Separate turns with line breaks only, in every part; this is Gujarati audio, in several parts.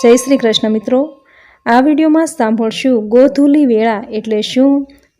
જય શ્રી કૃષ્ણ મિત્રો. આ વિડીયોમાં સાંભળશું ગોધૂલી વેળા એટલે શું?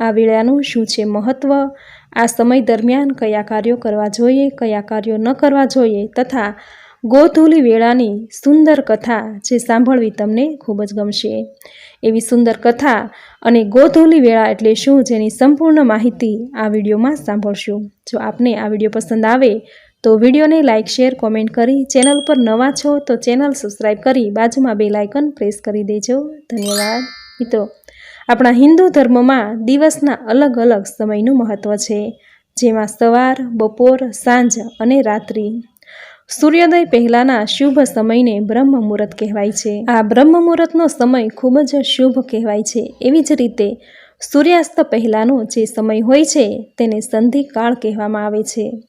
આ વેળાનું શું છે મહત્ત્વ આ સમય દરમિયાન કયા કાર્યો કરવા જોઈએ, કયા કાર્યો ન કરવા જોઈએ તથા ગોધૂલી વેળાની સુંદર કથા જે સાંભળવી તમને ખૂબ જ ગમશે. એવી સુંદર કથા અને ગોધૂલી વેળા એટલે શું જેની સંપૂર્ણ માહિતી આ વિડીયોમાં સાંભળશું. જો આપને આ વીડિયો પસંદ આવે તો વિડીયોને લાઇક શેર, કોમેન્ટ કરી ચેનલ પર નવા છો તો ચેનલ સબસ્ક્રાઈબ કરી બાજુમાં બે લાઇકન પ્રેસ કરી દેજો. ધન્યવાદ. મિત્રો, આપણા હિન્દુ ધર્મમાં દિવસના અલગ અલગ સમયનું મહત્ત્વ છે. જેમાં સવાર, બપોર, સાંજ અને રાત્રિ. સૂર્યોદય પહેલાંના શુભ સમયને બ્રહ્મ મુહૂર્ત કહેવાય છે. આ બ્રહ્મ મુહૂર્તનો સમય ખૂબ જ શુભ કહેવાય છે. એવી જ રીતે સૂર્યાસ્ત પહેલાંનો જે સમય હોય છે તેને સંધિકાળ કહેવામાં આવે છે.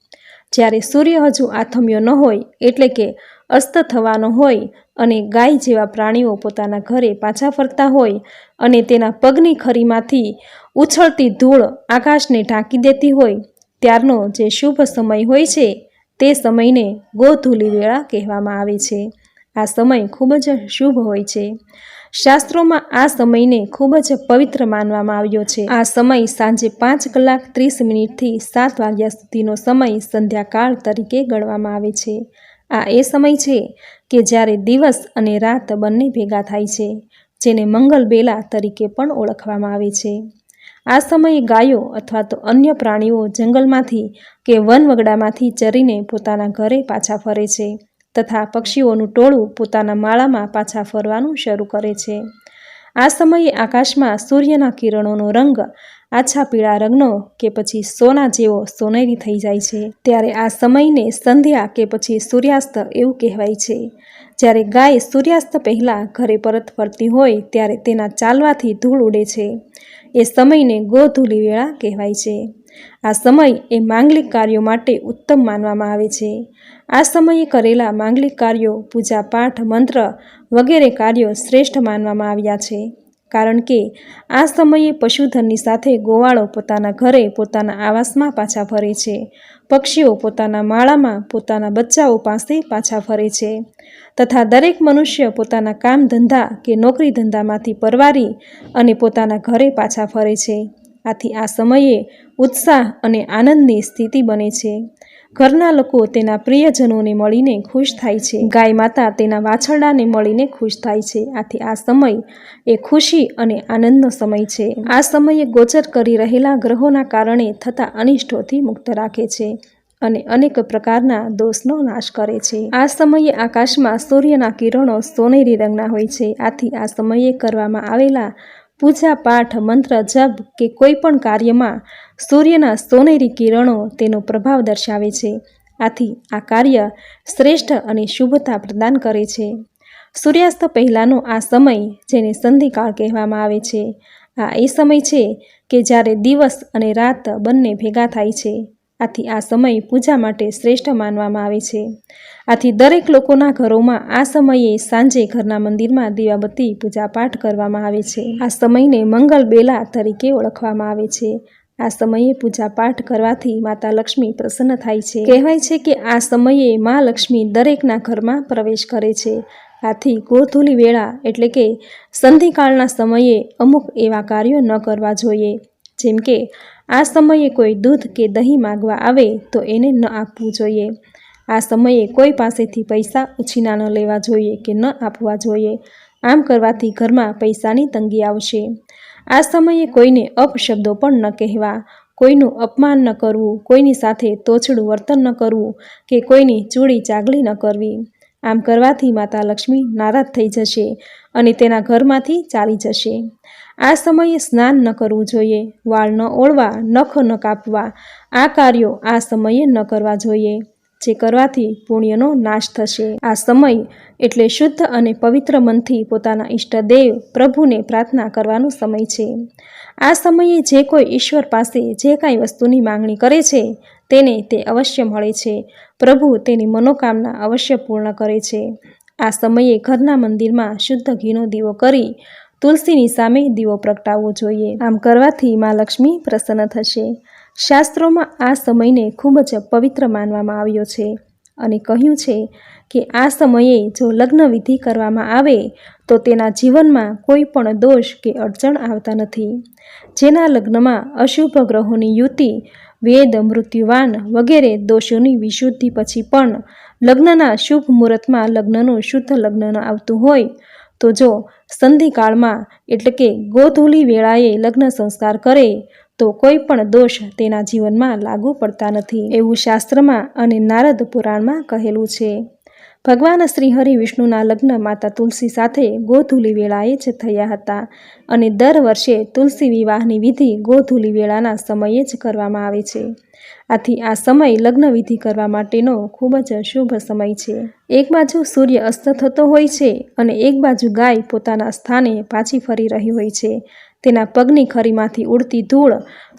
જ્યારે સૂર્ય હજુ આથમ્યો ન હોય એટલે કે અસ્ત થવાનો હોય અને ગાય જેવા પ્રાણીઓ પોતાના ઘરે પાછા ફરતા હોય અને તેના પગની ખરીમાંથી ઉછળતી ધૂળ આકાશને ઢાંકી દેતી હોય, ત્યારનો જે શુભ સમય હોય છે, તે સમયને ગોધૂલી વેળા કહેવામાં આવે છે. આ સમય ખૂબ જ શુભ હોય છે. શાસ્ત્રોમાં આ સમયને ખૂબ જ પવિત્ર માનવામાં આવ્યો છે. આ સમય સાંજે પાંચ કલાક ત્રીસ મિનિટથી સાત વાગ્યા સુધીનો સમય સંધ્યાકાળ તરીકે ગણવામાં આવે છે. આ એ સમય છે કે જ્યારે દિવસ અને રાત બંને ભેગા થાય છે, જેને મંગલ બેલા તરીકે પણ ઓળખવામાં આવે છે. આ સમયે ગાયો અથવા તો અન્ય પ્રાણીઓ જંગલમાંથી કે વનવગડામાંથી ચરીને પોતાના ઘરે પાછા ફરે છે. તથા પક્ષીઓનું ટોળું પોતાના માળામાં પાછા ફરવાનું શરૂ કરે છે. આ સમયે આકાશમાં સૂર્યના કિરણોનો રંગ આછા પીળા રંગનો કે પછી સોના જેવો સોનેરી થઈ જાય છે. ત્યારે આ સમયને સંધ્યા કે પછી સૂર્યાસ્ત એવું કહેવાય છે. જ્યારે ગાય સૂર્યાસ્ત પહેલાં ઘરે પરત ફરતી હોય ત્યારે તેના ચાલવાથી ધૂળ ઉડે છે. એ સમયને ગોધૂલી વેળા કહેવાય છે. આ સમય એ માંગલિક કાર્યો માટે ઉત્તમ માનવામાં આવે છે. આ સમયે કરેલા માંગલિક કાર્યો, પૂજા પાઠ, મંત્ર વગેરે કાર્યો શ્રેષ્ઠ માનવામાં આવ્યા છે. કારણ કે આ સમયે પશુધનની સાથે ગોવાળો પોતાના ઘરે, પોતાના આવાસમાં પાછા ફરે છે. પક્ષીઓ પોતાના માળામાં, પોતાના બચ્ચાઓ પાસે પાછા ફરે છે. તથા દરેક મનુષ્ય પોતાના કામ ધંધા કે નોકરી ધંધામાંથી પરવારી અને પોતાના ઘરે પાછા ફરે છે. આથી આ સમયે ઉત્સાહ અને આનંદની સ્થિતિ બને છે. ઘરના લોકો તેના પ્રિયજનોને મળીને ખુશ થાય છે. ગાય માતા તેના વાછરડાને મળીને ખુશ થાય છે. આથી આ સમય એ ખુશી અને આનંદનો સમય છે. આ સમયે ગોચર કરી રહેલા ગ્રહોના કારણે થતા અનિષ્ટોથી મુક્ત રાખે છે અને અનેક પ્રકારના દોષનો નાશ કરે છે. આ સમયે આકાશમાં સૂર્યના કિરણો સોનેરી રંગના હોય છે. આથી આ સમયે કરવામાં આવેલા પૂજા પાઠ મંત્ર જપ કે કોઈ પણ કાર્યમાં સૂર્યના સોનેરી કિરણો તેનો પ્રભાવ દર્શાવે છે. આથી આ કાર્ય શ્રેષ્ઠ અને શુભતા પ્રદાન કરે છે. સૂર્યાસ્ત પહેલાંનો આ સમય જેને સંધિકાળ કહેવામાં આવે છે. આ એ સમય છે કે જ્યારે દિવસ અને રાત બંને ભેગા થાય છે. આથી આ સમય પૂજા માટે શ્રેષ્ઠ માનવામાં આવે છે. આથી દરેક લોકોના ઘરોમાં આ સમયે સાંજે ઘરના મંદિરમાં દીવાબત્તી પૂજાપાઠ કરવામાં આવે છે. આ સમયને મંગલ બેલા તરીકે ઓળખવામાં આવે છે. આ સમયે પૂજાપાઠ કરવાથી માતા લક્ષ્મી પ્રસન્ન થાય છે. કહેવાય છે કે આ સમયે મા લક્ષ્મી દરેકના ઘરમાં પ્રવેશ કરે છે. આથી ગોધૂલી વેળા એટલે કે સંધિકાળના સમયે અમુક એવા કાર્યો ન કરવા જોઈએ. જેમ કે, આ સમયે કોઈ દૂધ કે દહીં માગવા આવે તો એને ન આપવું જોઈએ. આ સમયે કોઈ પાસેથી પૈસા ઉછીના ન લેવા જોઈએ કે ન આપવા જોઈએ. આમ કરવાથી ઘરમાં પૈસાની તંગી આવશે. આ સમયે કોઈને અપશબ્દો પણ ન કહેવા. કોઈનું અપમાન ન કરવું. કોઈની સાથે તોછડું વર્તન ન કરવું કે કોઈની ચૂડી ચાગલી ન કરવી. આમ કરવાથી માતા લક્ષ્મી નારાજ થઈ જશે અને તેના ઘરમાંથી ચાલી જશે. આ સમયે સ્નાન ન કરવું જોઈએ. વાળ ન ઓળવા, નખ ન કાપવા. આ કાર્યો આ સમયે ન કરવા જોઈએ. જે કરવાથી પુણ્યનો નાશ થશે. આ સમય એટલે શુદ્ધ અને પવિત્ર મનથી પોતાના ઈષ્ટદેવ પ્રભુને પ્રાર્થના કરવાનો સમય છે. આ સમયે જે કોઈ ઈશ્વર પાસે જે કાંઈ વસ્તુની માંગણી કરે છે, તેને તે અવશ્ય મળે છે. પ્રભુ તેની મનોકામના અવશ્ય પૂર્ણ કરે છે. આ સમયે ઘરના મંદિરમાં શુદ્ધ ઘીનો દીવો કરી તુલસીની સામે દીવો પ્રગટાવવો જોઈએ. આમ કરવાથી મા લક્ષ્મી પ્રસન્ન થશે. શાસ્ત્રોમાં આ સમયને ખૂબ જ પવિત્ર માનવામાં આવ્યો છે અને કહ્યું છે કે આ સમયે જો લગ્ન વિધિ કરવામાં આવે, તો તેના જીવનમાં કોઈ પણ દોષ કે અડચણ આવતા નથી. જેના લગ્નમાં અશુભ ગ્રહોની યુતિ, વેદ, મૃત્યુવાન વગેરે દોષોની વિશુદ્ધિ પછી પણ લગ્નના શુભ મુહૂર્તમાં લગ્નનું શુદ્ધ લગ્ન આવતું હોય, તો જો સંધિકાળમાં એટલે કે ગોધૂલી વેળાએ લગ્ન સંસ્કાર કરે તો કોઈ પણ દોષ તેના જીવનમાં લાગુ પડતા નથી. એવું શાસ્ત્રમાં અને નારદ પુરાણમાં કહેલું છે. ભગવાન શ્રી હરિ વિષ્ણુના લગ્ન માતા તુલસી સાથે ગોધૂલી વેળાએ જ થયા હતા અને દર વર્ષે તુલસી વિવાહની વિધિ ગોધૂલી વેળાના સમયે જ કરવામાં આવે છે. આથી આ સમય લગ્ન વિધિ કરવા માટેનો ખૂબ જ શુભ સમય છે. એક બાજુ સૂર્ય અસ્ત થતો હોય છે અને એક બાજુ ગાય પોતાના સ્થાને પાછી ફરી રહી હોય છે. તેના પગની ખરીમાંથી ઉડતી ધૂળ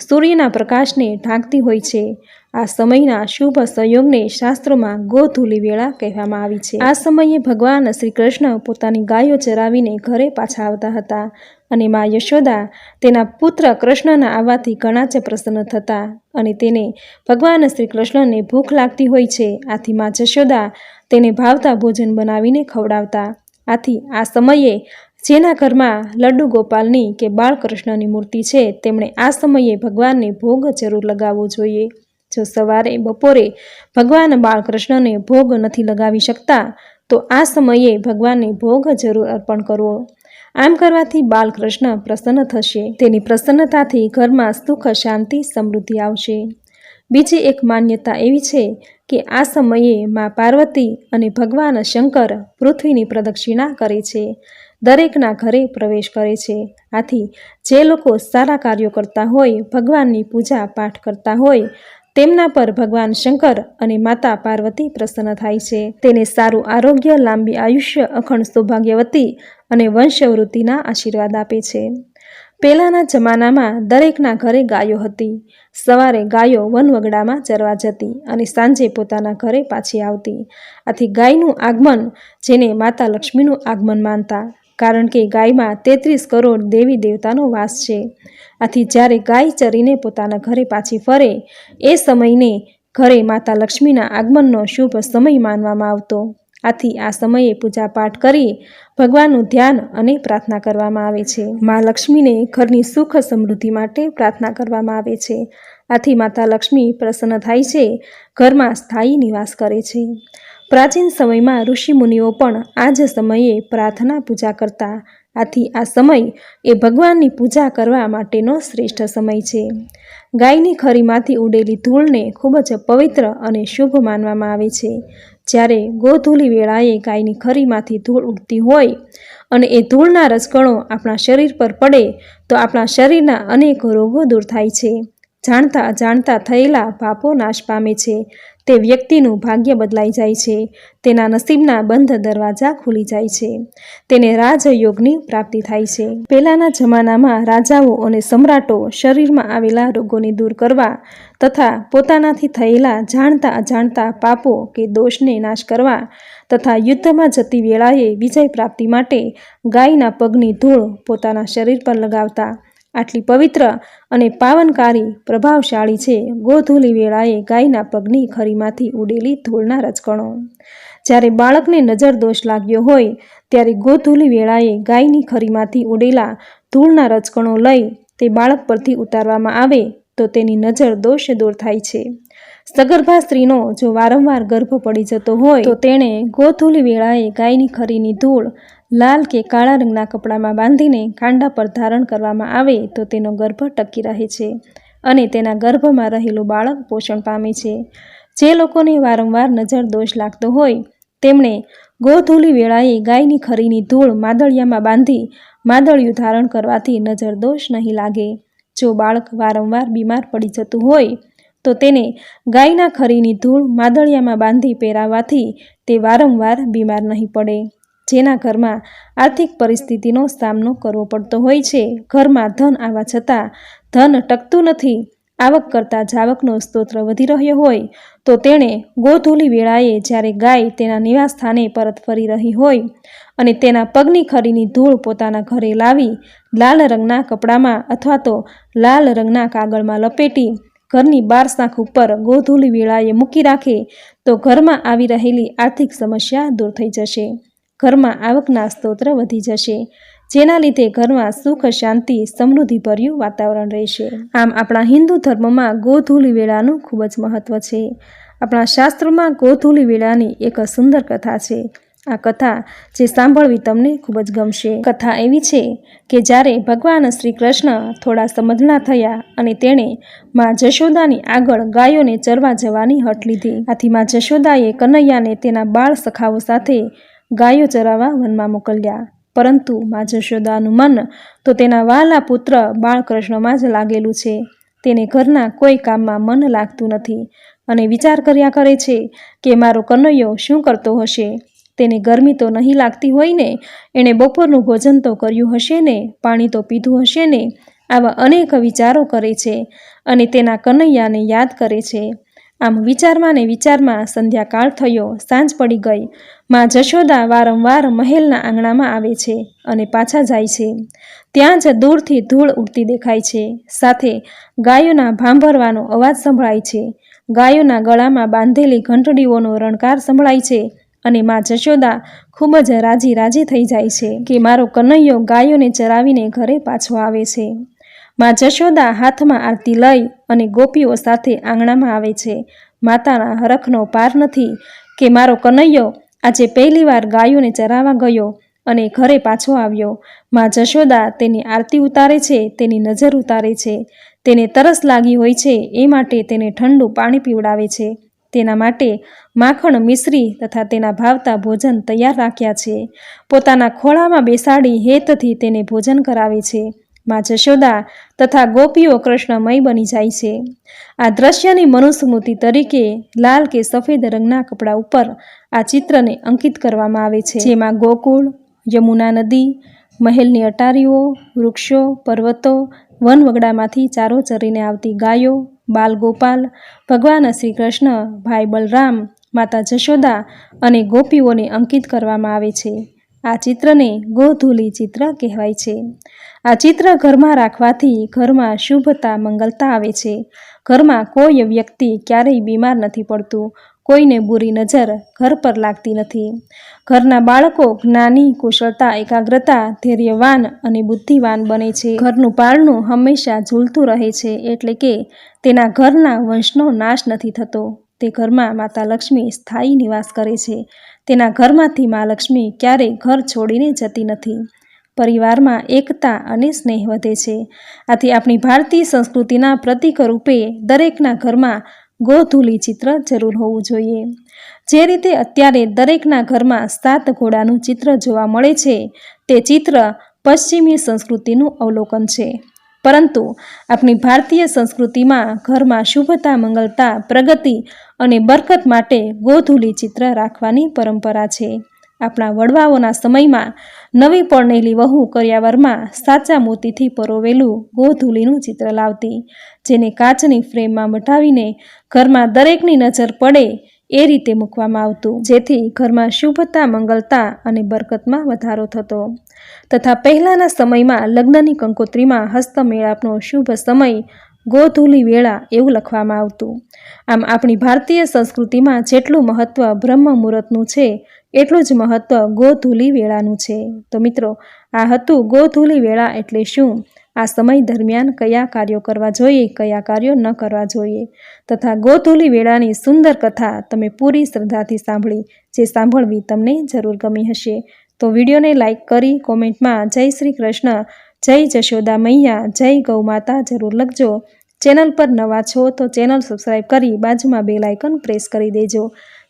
સૂર્યના પ્રકાશને ઢાંકતી હોય છે. આ સમયના શુભ સંયોગને શાસ્ત્રોમાં ગોધૂલી વેળા કહેવામાં આવી છે. આ સમયે ભગવાન શ્રી કૃષ્ણ પોતાની ગાયો ચરાવીને ઘરે પાછા આવતા હતા અને મા યશોદા તેના પુત્ર કૃષ્ણના આવવાથી ઘણા જ પ્રસન્ન થતા અને તેને ભગવાન શ્રી કૃષ્ણને ભૂખ લાગતી હોય છે. આથી મા જશોદા તેને ભાવતા ભોજન બનાવીને ખવડાવતા. આથી આ સમયે જેના ઘરમાં લડ્ડુ ગોપાલની કે બાળકૃષ્ણની મૂર્તિ છે, તેમણે આ સમયે ભગવાનને ભોગ જરૂર લગાવવો જોઈએ. જો સવારે, બપોરે ભગવાન બાળકૃષ્ણને ભોગ નથી લગાવી શકતા, તો આ સમયે ભગવાનને ભોગ જરૂર અર્પણ કરવો. આમ કરવાથી બાલકૃષ્ણ પ્રસન્ન થશે. તેની પ્રસન્નતાથી ઘરમાં સુખ, શાંતિ, સમૃદ્ધિ આવશે. બીજી એક માન્યતા એવી છે કે આ સમયે મા પાર્વતી અને ભગવાન શંકર પૃથ્વીની પ્રદક્ષિણા કરે છે. દરેકના ઘરે પ્રવેશ કરે છે. આથી જે લોકો સારા કાર્યો કરતા હોય, ભગવાનની પૂજા પાઠ કરતા હોય, તેમના પર ભગવાન શંકર અને માતા પાર્વતી પ્રસન્ન થાય છે. તેને સારું આરોગ્ય, લાંબી આયુષ્ય, અખંડ સૌભાગ્યવતી અને વંશવૃત્તિના આશીર્વાદ આપે છે. પહેલાંના જમાનામાં દરેકના ઘરે ગાયો હતી. સવારે ગાયો વનવગડામાં ચરવા જતી અને સાંજે પોતાના ઘરે પાછી આવતી. આથી ગાયનું આગમન, જેને માતા લક્ષ્મીનું આગમન માનતા, કારણ કે ગાયમાં તેત્રીસ કરોડ દેવી દેવતાનો વાસ છે. આથી જ્યારે ગાય ચરીને પોતાના ઘરે પાછી ફરે, એ સમયને ઘરે માતા લક્ષ્મીના આગમનનો શુભ સમય માનવામાં આવતો. આથી આ સમયે પૂજાપાઠ કરી ભગવાનનું ધ્યાન અને પ્રાર્થના કરવામાં આવે છે. મા લક્ષ્મીને ઘરની સુખ સમૃદ્ધિ માટે પ્રાર્થના કરવામાં આવે છે. આથી માતા લક્ષ્મી પ્રસન્ન થાય છે, ઘરમાં સ્થાયી નિવાસ કરે છે. પ્રાચીન સમયમાં ઋષિમુનિઓ પણ આ જ સમયે પ્રાર્થના પૂજા કરતા. આથી આ સમય એ ભગવાનની પૂજા કરવા માટેનો શ્રેષ્ઠ સમય છે. ગાયની ખરીમાંથી ઉડેલી ધૂળને ખૂબ જ પવિત્ર અને શુભ માનવામાં આવે છે. જ્યારે ગોધૂલી વેળાએ ગાયની ખરીમાંથી ધૂળ ઉડતી હોય અને એ ધૂળના રસગણો આપણા શરીર પર પડે, તો આપણા શરીરના અનેક રોગો દૂર થાય છે. જાણતા અજાણતા થયેલા પાપો નાશ પામે છે. તે વ્યક્તિનું ભાગ્ય બદલાઈ જાય છે. તેના નસીબના બંધ દરવાજા ખુલી જાય છે. તેને રાજયોગની પ્રાપ્તિ થાય છે. પહેલાંના જમાનામાં રાજાઓ અને સમ્રાટો શરીરમાં આવેલા રોગોને દૂર કરવા તથા પોતાનાથી થયેલા જાણતા અજાણતા પાપો કે દોષને નાશ કરવા તથા યુદ્ધમાં જતી વેળાએ વિજય પ્રાપ્તિ માટે ગાયના પગની ધૂળ પોતાના શરીર પર લગાવતા આટલી પવિત્ર અને પાવનકારી, પ્રભાવશાળી છે. ગોધૂલી વેળાએ ગાયના પગની ખરીમાંથી ઉડેલી ધૂળના રજકણો. જ્યારે બાળકને નજર દોષ લાગ્યો હોય, ત્યારે ગોધૂલી વેળાએ ગાયની ખરીમાંથી ઉડેલા ધૂળના રજકણો લઈ તે બાળક પરથી ઉતારવામાં આવે તો તેની નજર દોષ દૂર થાય છે. સગર્ભા સ્ત્રીનો જો વારંવાર ગર્ભ પડી જતો હોય, તો તેણે ગોધૂલી વેળાએ ગાયની ખરીની ધૂળ લાલ કે કાળા રંગના કપડામાં બાંધીને કાંડા પર ધારણ કરવામાં આવે તો તેનો ગર્ભ ટકી રહે છે અને તેના ગર્ભમાં રહેલું બાળક પોષણ પામે છે. જે લોકોને વારંવાર નજર દોષ લાગતો હોય, તેમણે ગોધૂલી વેળાએ ગાયની ખરીની ધૂળ માદળિયામાં બાંધી માદળિયું ધારણ કરવાથી નજર દોષ નહીં લાગે. જો બાળક વારંવાર બીમાર પડી જતું હોય, તો તેને ગાયના ખરીની ધૂળ માદળિયામાં બાંધી પહેરાવવાથી તે વારંવાર બીમાર નહીં પડે. જેના ઘરમાં આર્થિક પરિસ્થિતિનો સામનો કરવો પડતો હોય છે. ઘરમાં ધન આવવા છતાં ધન ટકતું નથી. આવક કરતાં જાવકનો સ્તોત્ર વધી રહ્યો હોય તો તેણે ગોધૂલી વેળાએ જ્યારે ગાય તેના નિવાસ સ્થાને પરત ફરી રહી હોય અને તેના પગની ખરીની ધૂળ પોતાના ઘરે લાવી લાલ રંગના કપડામાં અથવા તો લાલ રંગના કાગળમાં લપેટી ઘરની બાર શાખ ઉપર ગોધૂલી વેળાએ મૂકી રાખે તો ઘરમાં આવી રહેલી આર્થિક સમસ્યા દૂર થઈ જશે. ઘરમાં આવકના સ્તોત્ર વધી જશે, જેના લીધે ઘરમાં સુખ, શાંતિ સમૃદ્ધિભર્યું વાતાવરણ રહેશે. આમ આપણા હિન્દુ ધર્મમાં ગોધૂલી વેળાનું ખૂબ જ મહત્વ છે. આપણા શાસ્ત્રોમાં ગોધૂલી વેળાની એક સુંદર કથા છે. આ કથા જે સાંભળવી તમને ખૂબ જ ગમશે. કથા એવી છે કે જ્યારે ભગવાન શ્રી કૃષ્ણ થોડા સમજણા થયા અને તેણે માં જશોદાની આગળ ગાયોને ચરવા જવાની હટ લીધી. આથી માં જશોદાએ કનૈયાને તેના બાળ સખાઓ સાથે ગાયો ચરાવવા વનમાં મોકલ્યા પરંતુ મા જશોદાનું મન તો તેના વાલા પુત્ર બાળકૃષ્ણમાં જ લાગેલું છે. તેને ઘરના કોઈ કામમાં મન લાગતું નથી અને વિચાર કર્યા કરે છે કે મારો કનૈયો શું કરતો હશે? તેને ગરમી તો નહીં લાગતી હોય ને? એણે બપોરનું ભોજન તો કર્યું હશે ને? પાણી તો પીધું હશે ને? આવા અનેક વિચારો કરે છે અને તેના કનૈયાને યાદ કરે છે. આમ વિચારમાં ને વિચારમાં સંધ્યાકાળ થયો, સાંજ પડી ગઈ. માં જશોદા વારંવાર મહેલના આંગણામાં આવે છે અને પાછા જાય છે. ત્યાં જ દૂરથી ધૂળ ઉડતી દેખાય છે. સાથે ગાયોના ભાંભરવાનો અવાજ સંભળાય છે. ગાયોના ગળામાં બાંધેલી ઘંટડીઓનો રણકાર સંભળાય છે અને માં જશોદા ખૂબ જ રાજી રાજી થઈ જાય છે કે મારો કનૈયો ગાયોને ચરાવીને ઘરે પાછો આવે છે. માં જશોદા હાથમાં આરતી લઈ અને ગોપીઓ સાથે આંગણામાં આવે છે. માતાના હરખનો પાર નથી કે મારો કનૈયો આજે પહેલીવાર ગાયોને ચરાવવા ગયો અને ઘરે પાછો આવ્યો. માં જશોદા તેની આરતી ઉતારે છે, તેની નજર ઉતારે છે. તેને તરસ લાગી હોય છે, એ માટે તેને ઠંડુ પાણી પીવડાવે છે. તેના માટે માખણ મિશ્રી તથા તેના ભાવતા ભોજન તૈયાર રાખ્યા છે. પોતાના ખોળામાં બેસાડી હેતથી તેને ભોજન કરાવે છે. માં જશોદા તથા ગોપીઓ કૃષ્ણમય બની જાય છે. આ દ્રશ્યની મનુસ્મૃતિ તરીકે લાલ કે સફેદ રંગના કપડા ઉપર આ ચિત્રને અંકિત કરવામાં આવે છે. જેમાં ગોકુળ, યમુના નદી, મહેલની અટારીઓ, વૃક્ષો, પર્વતો, વનવગડામાંથી ચારો ચરીને આવતી ગાયો, બાલગોપાલ, ભગવાન શ્રી કૃષ્ણ, ભાઈ બલરામ, માતા જશોદા અને ગોપીઓને અંકિત કરવામાં આવે છે. આ ચિત્રને ગોધૂલી ચિત્ર કહેવાય છે. આ ચિત્ર ઘરમાં રાખવાથી ઘરમાં શુભતા મંગલતા આવે છે. ઘરમાં કોઈ વ્યક્તિ ક્યારેય બીમાર નથી પડતું, કોઈને બુરી નજર ઘર પર લાગતી નથી. ઘરના બાળકો જ્ઞાની, કુશળતા, એકાગ્રતા, ધૈર્યવાન અને બુદ્ધિવાન બને છે. ઘરનું પારણું હંમેશા ઝૂલતું રહે છે એટલે કે તેના ઘરના વંશનો નાશ નથી થતો. તે ઘરમાં માતા લક્ષ્મી સ્થાયી નિવાસ કરે છે. તેના ઘરમાંથી મા લક્ષ્મી ક્યારેય ઘર છોડીને જતી નથી. પરિવારમાં એકતા અને સ્નેહ વધે છે. આથી આપણી ભારતીય સંસ્કૃતિના પ્રતીક રૂપે દરેકના ઘરમાં ગોધૂલી ચિત્ર જરૂર હોવું જોઈએ. જે રીતે અત્યારે દરેકના ઘરમાં સાત ઘોડાનું ચિત્ર જોવા મળે છે, તે ચિત્ર પશ્ચિમી સંસ્કૃતિનું અવલોકન છે. પરંતુ આપણી ભારતીય સંસ્કૃતિમાં ઘરમાં શુભતા, મંગલતા, પ્રગતિ અને બરકત માટે ગોધૂલી ચિત્ર રાખવાની પરંપરા છે. આપણા વડવાઓના સમયમાં નવી પરણેલી વહુ કર્યાવરમાં સાચા મોતીથી પરોવેલું ગોધૂલીનું ચિત્ર લાવતી, જેને કાચની ફ્રેમમાં મટાવીને ઘરમાં દરેકની નજર પડે એ રીતે મૂકવામાં આવતું, જેથી ઘરમાં શુભતા, મંગલતા અને બરકતમાં વધારો થતો. તથા પહેલાંના સમયમાં લગ્નની કંકોત્રીમાં હસ્તમેળાપનો શુભ સમય ગોધૂલી વેળા એવું લખવામાં આવતું. આમ આપણી ભારતીય સંસ્કૃતિમાં જેટલું મહત્ત્વ બ્રહ્મ મુહૂર્તનું છે, એટલું જ મહત્ત્વ ગોધૂલી વેળાનું છે. તો મિત્રો, આ હતું ગોધૂલી વેળા એટલે શું? આ સમય દરમિયાન કયા કાર્યો કરવા જોઈએ, કયા કાર્યો ન કરવા જોઈએ? તથા ગોધૂલી વેળાની સુંદર કથા તમે પૂરી શ્રદ્ધાથી સાંભળી, જે સાંભળવી તમને જરૂર ગમી હશે. તો વિડીયોને લાઇક કરી, કોમેન્ટમાં જય શ્રી કૃષ્ણ જય જશોદા મૈયા, જય ગૌ માતા, જરૂર લખજો. ચેનલ પર નવા છો તો ચેનલ સબસ્ક્રાઈબ કરી બાજુમાં બેલ આઇકન પ્રેસ કરી દેજો.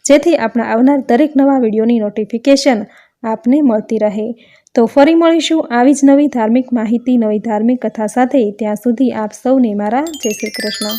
જેથી આપણા આવનાર દરેક નવા વિડીયોની નોટિફિકેશન આપને મળતી રહે. તો ફરી મળીશું આવી જ નવી ધાર્મિક માહિતી, નવી ધાર્મિક કથા સાથે. ત્યાં સુધી આપ સૌને મારા જય શ્રી કૃષ્ણ.